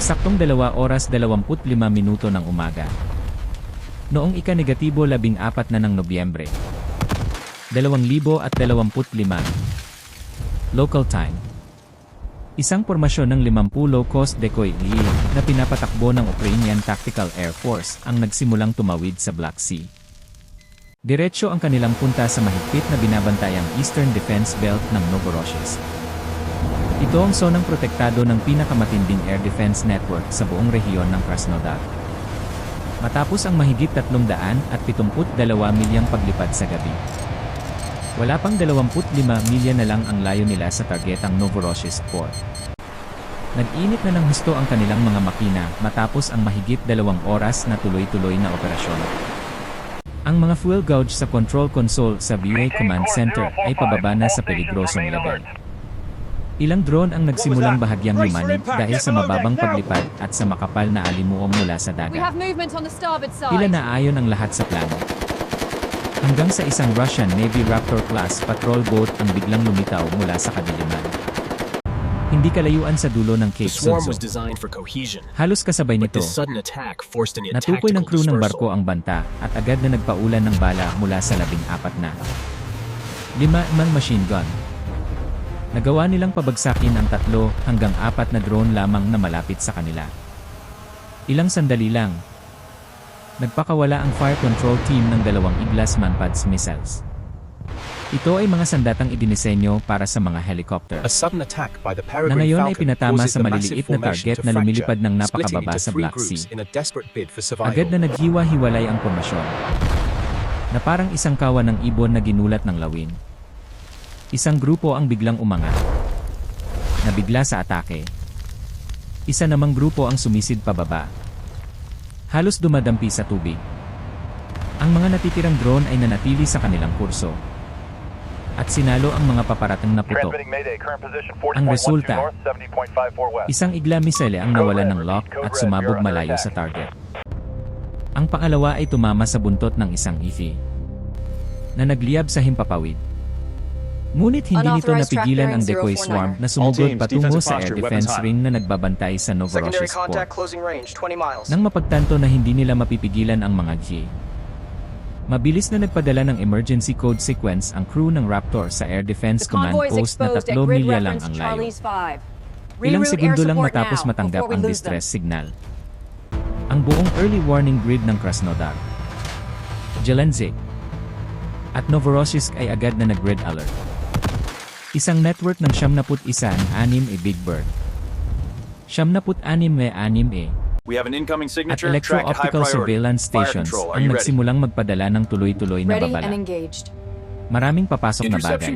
Eksaktong 2 oras 25 minuto ng umaga. Noong ika-negatibo 14 na ng Nobyembre. 2025. Local time. Isang pormasyon ng 50 low-cost decoy Lee na pinapatakbo ng Ukrainian Tactical Air Force ang nagsimulang tumawid sa Black Sea. Diretso ang kanilang punta sa mahigpit na binabantayang Eastern Defense Belt ng Novorossiysk. Ito ang zonang protektado ng pinakamatinding air defense network sa buong rehiyon ng Krasnodar. Matapos ang mahigit 372 milyang paglipad sa gabi. Wala pang 25 milya na lang ang layo nila sa targetang Novorossiysk port. Nag-init na ng husto ang kanilang mga makina matapos ang mahigit dalawang oras na tuloy-tuloy na operasyon. Ang mga fuel gauge sa control console sa VA Command Center ay pababa na sa peligrosong level. Ilang drone ang nagsimulang bahagyang lumanib dahil sa mababang paglipad at sa makapal na alimuong mula sa dagat. Tila na ayon ang lahat sa plano. Hanggang sa isang Russian Navy Raptor-class patrol boat ang biglang lumitaw mula sa kadiliman. Hindi kalayuan sa dulo ng Cape cohesion, Halos kasabay nito, natukoy ng crew ng barko ang banta at agad na nagpaulan ng bala mula sa labing apat na. Lima man machine gun. Nagawa nilang pabagsakin ang tatlo hanggang apat na drone lamang na malapit sa kanila. Ilang sandali lang, nagpakawala ang fire control team ng dalawang Iglas Manpads missiles. Ito ay mga sandatang idinisenyo para sa mga helicopter. A sudden attack by the Na ngayon ay pinatama sa maliliit na target na lumilipad ng napakababa sa Black Sea. Agad na naghiwa-hiwalay ang formasyon. Na parang isang kawan ng ibon na ginulat ng lawin. Isang grupo ang biglang umangat. Nabigla sa atake. Isa namang grupo ang sumisid pababa. Halos dumadampi sa tubig. Ang mga natitirang drone ay nanatili sa kanilang kurso. At sinalo ang mga paparatang na position Ang 40.12 resulta, north, 70.54 west. Isang igla misele ang nawala ng lock at sumabog malayo sa target. Ang pangalawa ay tumama sa buntot ng isang ifi na nagliyab sa himpapawid. Ngunit hindi nito napigilan ang decoy swarm 049. na sumugod patungo sa air defense ring na nagbabantay sa Novorossiysk port. contact closing range, 20 miles. Nang mapagtanto na hindi nila mapipigilan ang mga G. Mabilis na nagpadala ng emergency code sequence ang crew ng Raptor sa Air Defense Command Post na exposed at 3 grid milya lang ang layo. Charlie's 5. Ilang segundo lang matapos matanggap ang distress signal. Ang buong early warning grid ng Krasnodar, Jelenzik, at Novorossiysk ay agad na nag-red alert. Isang network ng 71 anim e Big Bird. 76 e anim e We have an incoming at signature. Track at high electro-optical priority. surveillance stations ang nagsimulang magpadala ng tuloy-tuloy na Ready and babala. engaged. Maraming papasok na bagay.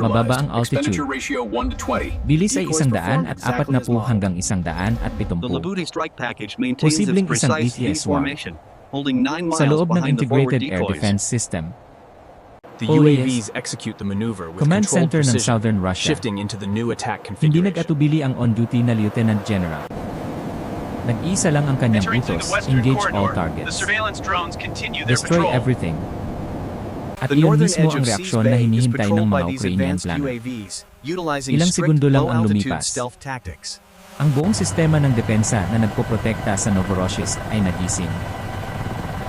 Mababa ang altitude. Expenditure ratio 1 to 20. Bilis ay isang daan at apat na po hanggang isang daan at pitumpu. Posibleng isang precise V ETS swarm. formation, holding 9 miles Sa loob ng Integrated Air. Defense System, The Oh, UAVs execute the maneuver with Command controlled Center ng precision, Southern Russia. shifting into the new attack Hindi configuration. nag-atubili ang on-duty na Lieutenant General. Nag-isa lang ang kanyang utos, the engage all corridor, the targets, surveillance drones continue their destroy patrol. everything. At The iyon mismo ang reaksyon na hinihintay ng mga Ukrainian plano. Ilang segundo lang ang lumipas. Ang buong sistema ng depensa na nagpoprotekta sa Novorossiysk ay nagising.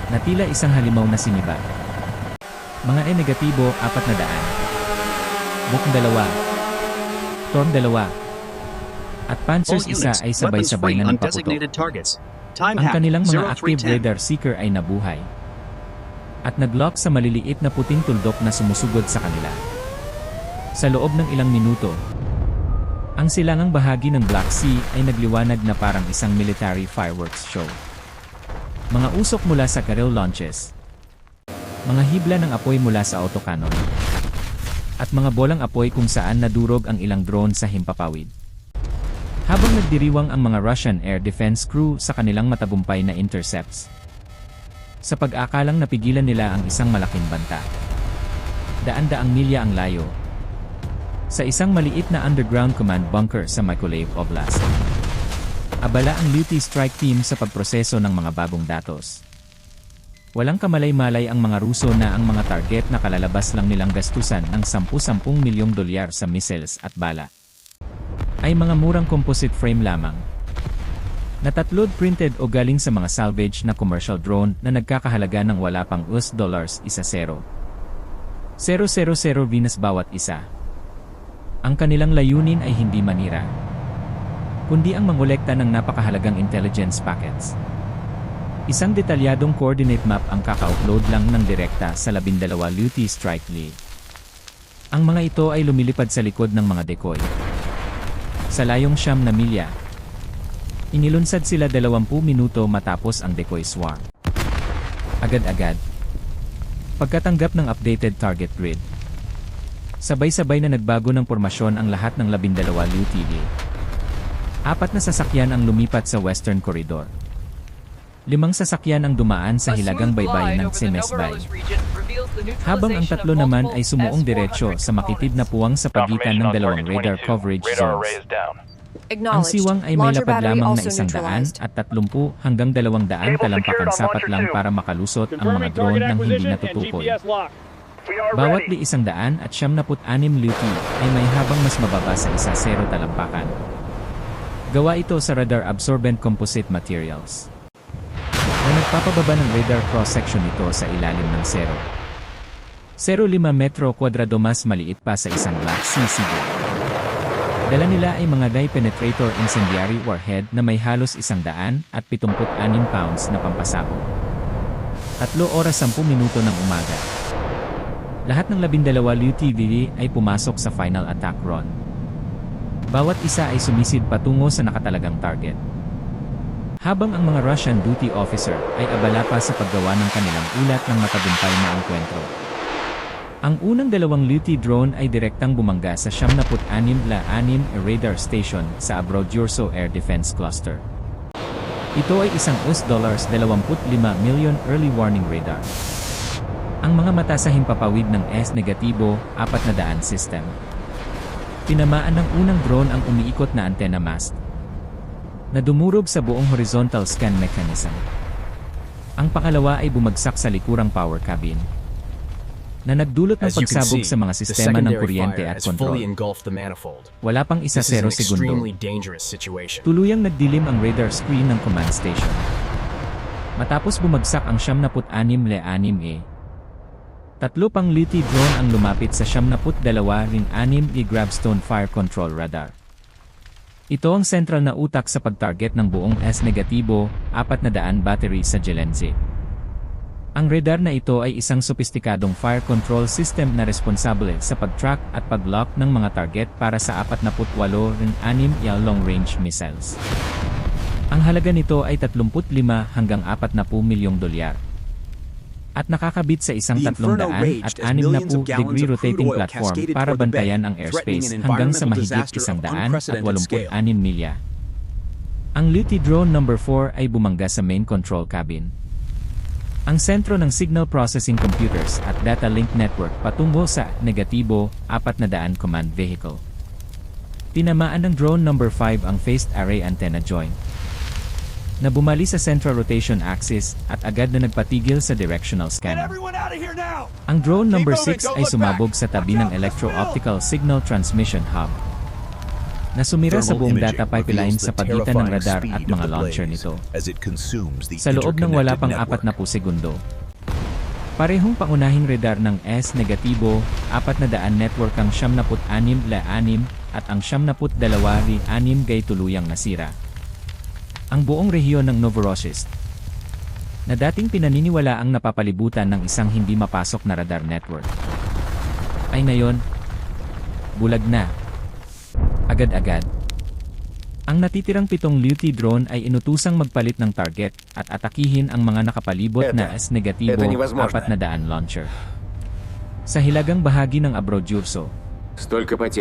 Natila isang halimaw na sinibag. Mga E negatibo, apat na daan. Buk dalawa. Torm dalawa. At Panzers isa ay sabay-sabay na nagpaputok. Ang kanilang mga active 0310. radar seeker ay nabuhay. At naglock sa maliliit na puting tuldok na sumusugod sa kanila. Sa loob ng ilang minuto, ang silangang bahagi ng Black Sea ay nagliwanag na parang isang military fireworks show. Mga usok mula sa Karel launches. Mga hibla ng apoy mula sa autocannon. At mga bolang apoy kung saan nadurog ang ilang drone sa himpapawid. Habang nagdiriwang ang mga Russian air defense crew sa kanilang matagumpay na intercepts. Sa pag-akalang napigilan nila ang isang malaking banta. Daan-daang milya ang layo. Sa isang maliit na underground command bunker sa Mykolaiv Oblast. Abala ang Luty Strike Team sa pagproseso ng mga bagong datos. Walang kamalay-malay ang mga Ruso na ang mga target na kalalabas lang nilang gastusan ng 10-10 milyong dolyar sa missiles at bala ay mga murang composite frame lamang. Natatlod printed o galing sa mga salvage na commercial drone na nagkakahalaga ng wala pang US dollars isa zero. 000 Venus bawat isa. Ang kanilang layunin ay hindi manira, kundi ang mangolekta ng napakahalagang intelligence packets. Isang detalyadong coordinate map ang kaka-upload lang ng direkta sa 12 Luty Strike League. Ang mga ito ay lumilipad sa likod ng mga decoy. Sa layong siyam na milya, inilunsad sila 20 minuto matapos ang decoy swarm. Agad-agad, pagkatanggap ng updated target grid, sabay-sabay na nagbago ng formasyon ang lahat ng 12 LUTV. Apat na sasakyan ang lumipat sa Western Corridor. Limang sasakyan ang dumaan sa hilagang baybayin ng Semesbay. Habang ang tatlo naman ay sumuong diretsyo sa makitid na puwang sa pagitan ng dalawang radar coverage zones. Ang siwang ay may lapad lamang na isang daan at tatlumpu hanggang dalawang daan talampakan sapat lang para makalusot ang mga drone ng hindi natutukoy. Bawat di isang daan at siyam na anim luti ay may habang mas mababa sa isa zero talampakan. Gawa ito sa radar absorbent composite materials. Na nagpapababa ng radar cross-section nito sa ilalim ng zero. 0.5 metro kwadrado mas maliit pa sa isang Black Sea. Dala nila ay mga dye penetrator incendiary warhead na may halos isang daan at 76 pounds na pampasabog. Tatlo oras 10 minuto ng umaga. Lahat ng labindalawa LUTV ay pumasok sa final attack run. Bawat isa ay sumisid patungo sa nakatalagang target. Habang ang mga Russian duty officer ay abala pa sa paggawa ng kanilang ulat ng matagumpay na engkwentro. Ang unang dalawang Luti drone ay direktang bumangga sa 76 la 6 radar station sa Abrodjurso Air Defense Cluster. Ito ay isang US dollars 25 million early warning radar. Ang mga mata sa himpapawid ng S negatibo, 400 system. Tinamaan ng unang drone ang umiikot na antenna mast na dumurog sa buong horizontal scan mechanism. Ang pangalawa ay bumagsak sa likurang power cabin na nagdulot ng pagsabog see, sa mga sistema ng kuryente at manifold. Wala pang isa zero segundo. Tuluyang nagdilim ang radar screen ng command station. Matapos bumagsak ang 76 Le-6E. Tatlo pang Liti drone ang lumapit sa 72 ring 6 Grabstone Fire Control Radar. Ito ang sentral na utak sa pag-target ng buong S-negatibo, 400 battery sa Jelenzi. Ang radar na ito ay isang sopistikadong fire control system na responsable sa pag-track at pag-lock ng mga target para sa 48 ring 6 ya long-range missiles. Ang halaga nito ay 35 hanggang 40 milyong dolyar. At nakakabit sa isang The 300 inferno at raged as millions of 60 gallons degree rotating platform para bantayan ang airspace an hanggang sa mahigit disaster of 186 unprecedented milya. Ang Luti Drone No. 4 ay bumangga sa main control cabin. Ang sentro ng signal processing computers at data link network patungo sa negatibo 400 command vehicle. Tinamaan ng drone number 5 ang phased array antenna joint na bumali sa central rotation axis at agad na nagpatigil sa directional scanner. Ang drone number 6 ay sumabog sa tabi ng electro-optical signal transmission hub na sumira sa buong data pipeline sa pagitan ng radar at mga launcher nito sa loob ng wala pang 4 na segundo. Parehong pangunahing radar ng S negatibo, 400 network ang 76 la 6 at ang 72 ri 6 gay tuluyang nasira. Ang buong rehiyon ng Novorossiysk na dating pinaniniwala ang napapalibutan ng isang hindi mapasok na radar network ay ngayon bulag na. Agad-agad. Ang natitirang pitong Luti drone ay inutusang magpalit ng target at atakihin ang mga nakapalibot na S negatibo 400 launcher. Sa hilagang bahagi ng Abrodjurso,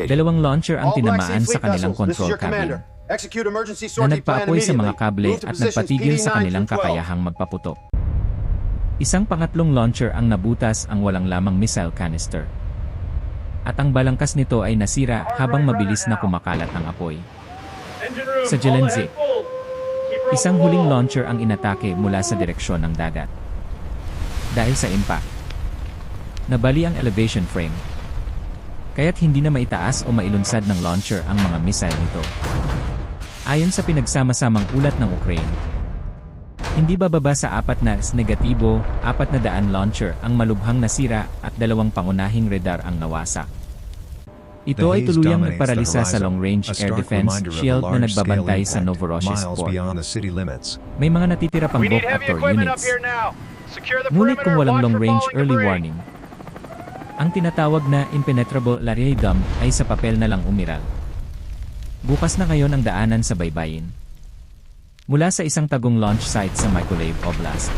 dalawang launcher ang tinamaan sa kanilang control cabin na nagpaapoy sa mga kable at nagpatigil sa kanilang kakayahang magpaputok. Isang pangatlong launcher ang nabutas ang walang lamang missile canister. At ang balangkas nito ay nasira habang mabilis na kumakalat ang apoy. Sa Jelenzi, isang huling launcher ang inatake mula sa direksyon ng dagat. Dahil sa impact, nabali ang elevation frame. Kaya't hindi na maitaas o mailunsad ng launcher ang mga missile nito. Ayon sa pinagsama-samang ulat ng Ukraine, hindi bababa sa apat na S negatibo, apat na daan launcher ang malubhang nasira at dalawang pangunahing radar ang nawasak. Ito ay tuluyang nagparalisa sa long-range air defense shield na nagbabantay sa Novorossiysk port. beyond the city limits. May mga natitira pang heavy Actor units. Ngunit kung walang long-range early warning, ang tinatawag na impenetrable larvae dam ay sa papel na lang umiral. Bukas na ngayon ang daanan sa baybayin. Mula sa isang tagong launch site sa Mykolaiv Oblast.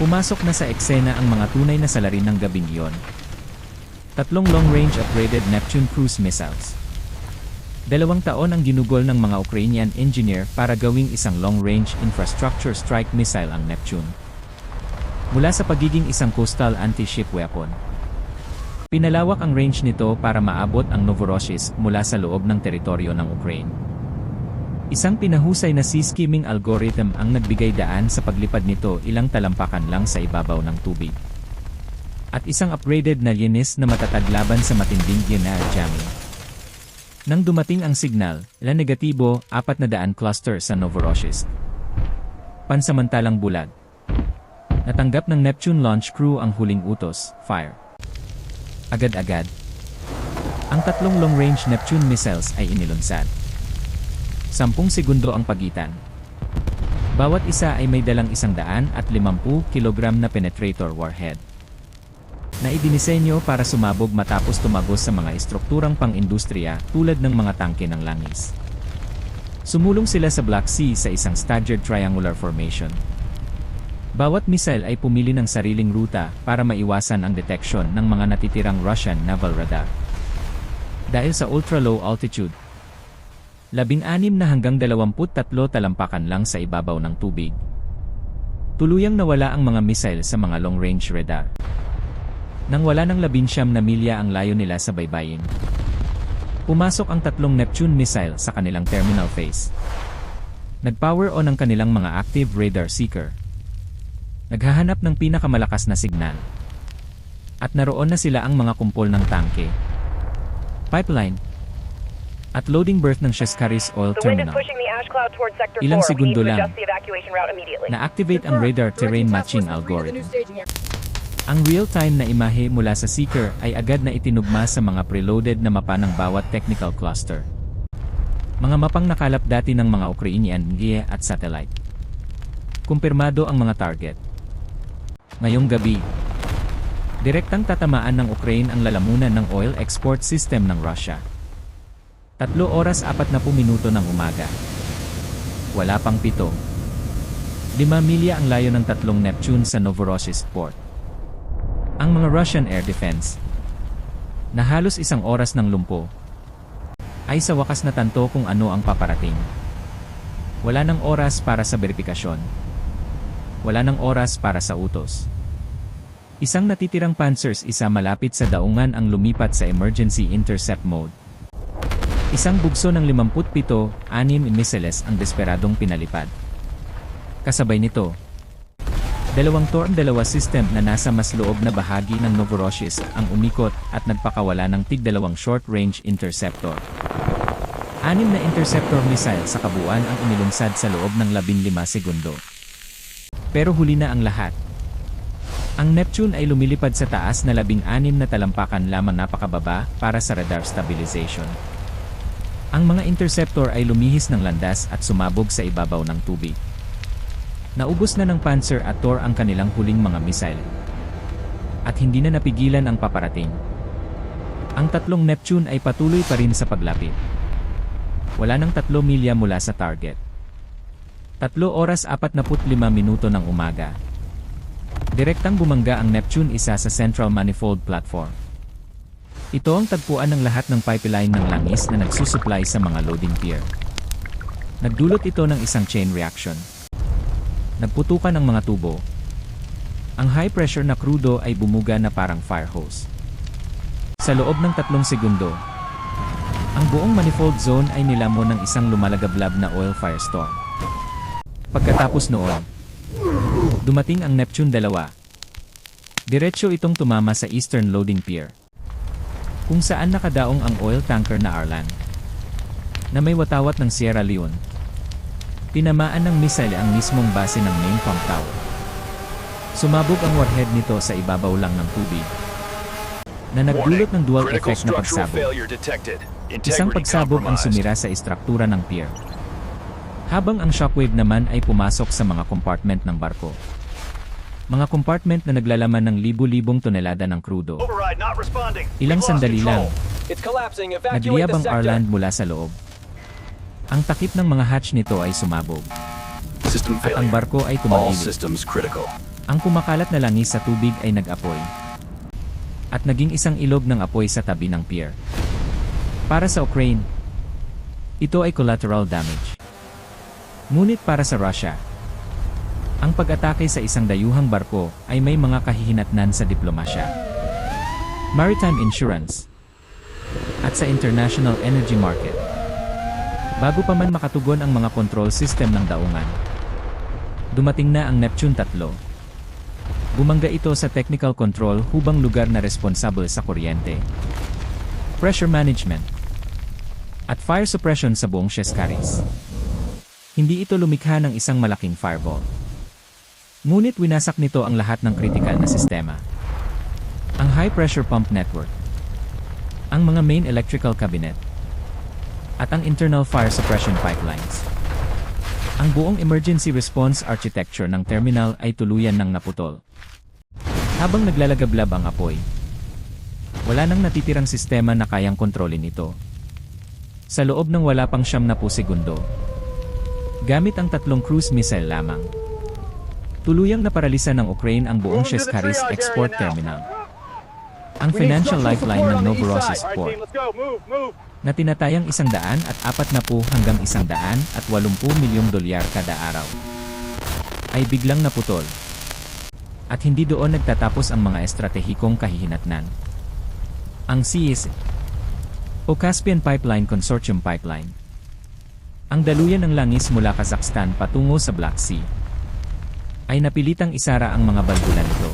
Pumasok na sa eksena ang mga tunay na salarin ng gabing iyon. Tatlong long-range upgraded Neptune cruise missiles. Dalawang taon ang ginugol ng mga Ukrainian engineer para gawing isang long-range infrastructure strike missile ang Neptune. Mula sa pagiging isang coastal anti-ship weapon. Pinalawak ang range nito para maabot ang Novorossiysk mula sa loob ng teritoryo ng Ukraine. Isang pinahusay na sea skimming algorithm ang nagbigay daan sa paglipad nito ilang talampakan lang sa ibabaw ng tubig. At isang upgraded na linis na matatag laban sa matinding linear jamming. Nang dumating ang signal, la negatibo, apat na daan cluster sa Novorossiysk. Pansamantalang bulag. Natanggap ng Neptune launch crew ang huling utos, fire. Agad-agad. Ang tatlong long-range Neptune missiles ay inilunsad. Sampung segundo ang pagitan. Bawat isa ay may dalang isang daan at 50 kilogram na penetrator warhead. Na idinisenyo para sumabog matapos tumagos sa mga estrukturang pang-industriya tulad ng mga tangke ng langis. Sumulong sila sa Black Sea sa isang staggered triangular formation. Bawat missile ay pumili ng sariling ruta para maiwasan ang detection ng mga natitirang Russian naval radar. Dahil sa ultra-low altitude, labing-anim na hanggang 23 talampakan lang sa ibabaw ng tubig. Tuluyang nawala ang mga missile sa mga long-range radar. Nang wala ng labinsyam na milya ang layo nila sa baybayin. Pumasok ang tatlong Neptune missile sa kanilang terminal phase. Nag-power on ang kanilang mga active radar seeker. Naghahanap ng pinakamalakas na signal. At naroon na sila ang mga kumpol ng tangke, pipeline, at loading berth ng Sheskharis Oil Terminal. Ilang 4. We need segundo lang. Na-activate ang radar terrain matching algorithm. Ang real-time na imahe mula sa seeker ay agad na itinugma sa mga preloaded na mapa ng bawat technical cluster. Mga mapang nakalap dati ng mga Ukrainian GIA at satellite. Kumpirmado ang mga target. Ngayong gabi, direktang tatamaan ng Ukraine ang lalamunan ng oil export system ng Russia. Tatlo oras apat na minuto ng umaga. Wala pang pito. Lima milya ang layo ng tatlong Neptune sa Novorossiysk port. Ang mga Russian air defense, na halos isang oras ng lumpo, ay sa wakas natanto kung ano ang paparating. Wala ng oras para sa verifikasyon. Wala ng oras para sa utos. Isang natitirang Panzers isa malapit sa daungan ang lumipat sa emergency intercept mode. Isang bugso ng 57, anim missiles ang desperadong pinalipad. Kasabay nito, dalawang Torm dalawa system na nasa mas loob na bahagi ng Novorossiysk ang umikot at nagpakawala ng tig dalawang short-range interceptor. Anim na interceptor missile sa kabuuan ang inilunsad sa loob ng 15 segundo. Pero huli na ang lahat. Ang Neptune ay lumilipad sa taas na labing-anim na talampakan lamang napakababa para sa radar stabilization. Ang mga interceptor ay lumihis ng landas at sumabog sa ibabaw ng tubig. Naubos na ng Panzer at Tor ang kanilang huling mga missile. At hindi na napigilan ang paparating. Ang tatlong Neptune ay patuloy pa rin sa paglapit. Wala nang tatlo milya mula sa target. Tatlo oras 45 minuto ng umaga. Direktang bumangga ang Neptune isa sa Central Manifold Platform. Ito ang tagpuan ng lahat ng pipeline ng langis na nagsusupply sa mga loading pier. Nagdulot ito ng isang chain reaction. Nagputukan ang mga tubo. Ang high pressure na krudo ay bumuga na parang fire hose. Sa loob ng tatlong segundo, ang buong manifold zone ay nilamon ng isang lumalagablab na oil firestorm. Pagkatapos noon, dumating ang Neptune 2. Diretso itong tumama sa eastern loading pier, kung saan nakadaong ang oil tanker na Arlan. na may watawat ng Sierra Leone. Tinamaan ng missile ang mismong base ng main pump tower. Sumabog ang warhead nito sa ibabaw lang ng tubig na nagdulot ng dual effect na pagsabog. Isang pagsabog ang sumira sa istruktura ng pier. Habang ang shockwave naman ay pumasok sa mga compartment ng barko. Mga compartment na naglalaman ng libu-libong tonelada ng krudo. Ilang sandali lang, nagliyab ang. Arland mula sa loob. Ang takip ng mga hatch nito ay sumabog System at ang barko ay tumahimik. Ang kumakalat na langis sa tubig ay nag-apoy. At naging isang ilog ng apoy sa tabi ng pier. Para sa Ukraine, ito ay collateral damage. Ngunit para sa Russia, ang pag-atake sa isang dayuhang barko ay may mga kahihinatnan sa diplomasya, maritime insurance, at sa international energy market. Bago pa man makatugon ang mga control system ng daungan, dumating na ang Neptune 3. Bumangga ito sa technical control hubang lugar na responsable sa kuryente, pressure management, at fire suppression sa buong Sheskaris. Hindi ito lumikha ng isang malaking fireball. Ngunit winasak nito ang lahat ng critical na sistema. Ang high pressure pump network, ang mga main electrical cabinet, at ang internal fire suppression pipelines. Ang buong emergency response architecture ng terminal ay tuluyan ng naputol. Habang naglalagablab ang apoy, wala nang natitirang sistema na kayang kontrolin ito. Sa loob ng wala pang siyam na po segundo, gamit ang tatlong cruise missile lamang, tuluyang naparalisa ng Ukraine ang buong Sheskaris export terminal. Ang financial lifeline ng Novorossiysk port na tinatayang isang daan at apat na po hanggang isang daan at walumpung milyong dolyar kada araw. Ay biglang naputol. At hindi doon nagtatapos ang mga estratehikong kahihinatnan. Ang CIS o Caspian Pipeline Consortium Pipeline. Ang daluyan ng langis mula Kazakhstan patungo sa Black Sea ay napilitang isara ang mga balbula nito.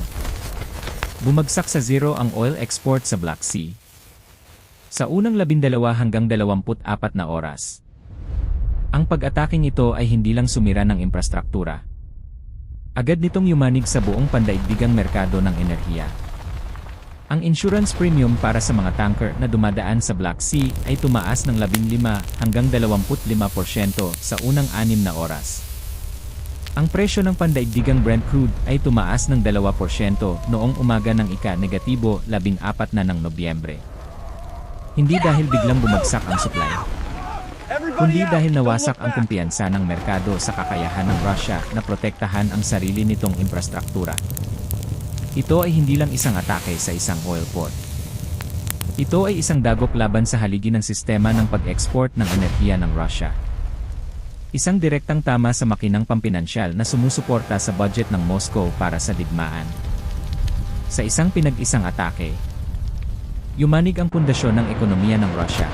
Bumagsak sa zero ang oil export sa Black Sea. Sa unang labindalawa hanggang 24 na oras. Ang pag-ataking ito ay hindi lang sumira ng infrastruktura. Agad nitong yumanig sa buong pandaigdigang merkado ng enerhiya. Ang insurance premium para sa mga tanker na dumadaan sa Black Sea ay tumaas ng 15 hanggang 25% sa unang anim na oras. Ang presyo ng pandaigdigang Brent crude ay tumaas ng 2% noong umaga ng ika-negatibo 14 na ng Nobyembre. Hindi dahil biglang bumagsak ang supply, kundi dahil nawasak ang kumpiyansa ng merkado sa kakayahan ng Russia na protektahan ang sarili nitong infrastruktura. Ito ay hindi lang isang atake sa isang oil port. Ito ay isang dagok laban sa haligi ng sistema ng pag-export ng enerhiya ng Russia. Isang direktang tama sa makinang pampinansyal na sumusuporta sa budget ng Moscow para sa digmaan. Sa isang pinag-isang atake, yumanig ang pundasyon ng ekonomiya ng Russia.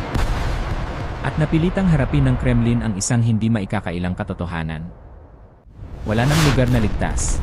At napilitang harapin ng Kremlin ang isang hindi maikakailang katotohanan. Wala nang lugar na ligtas.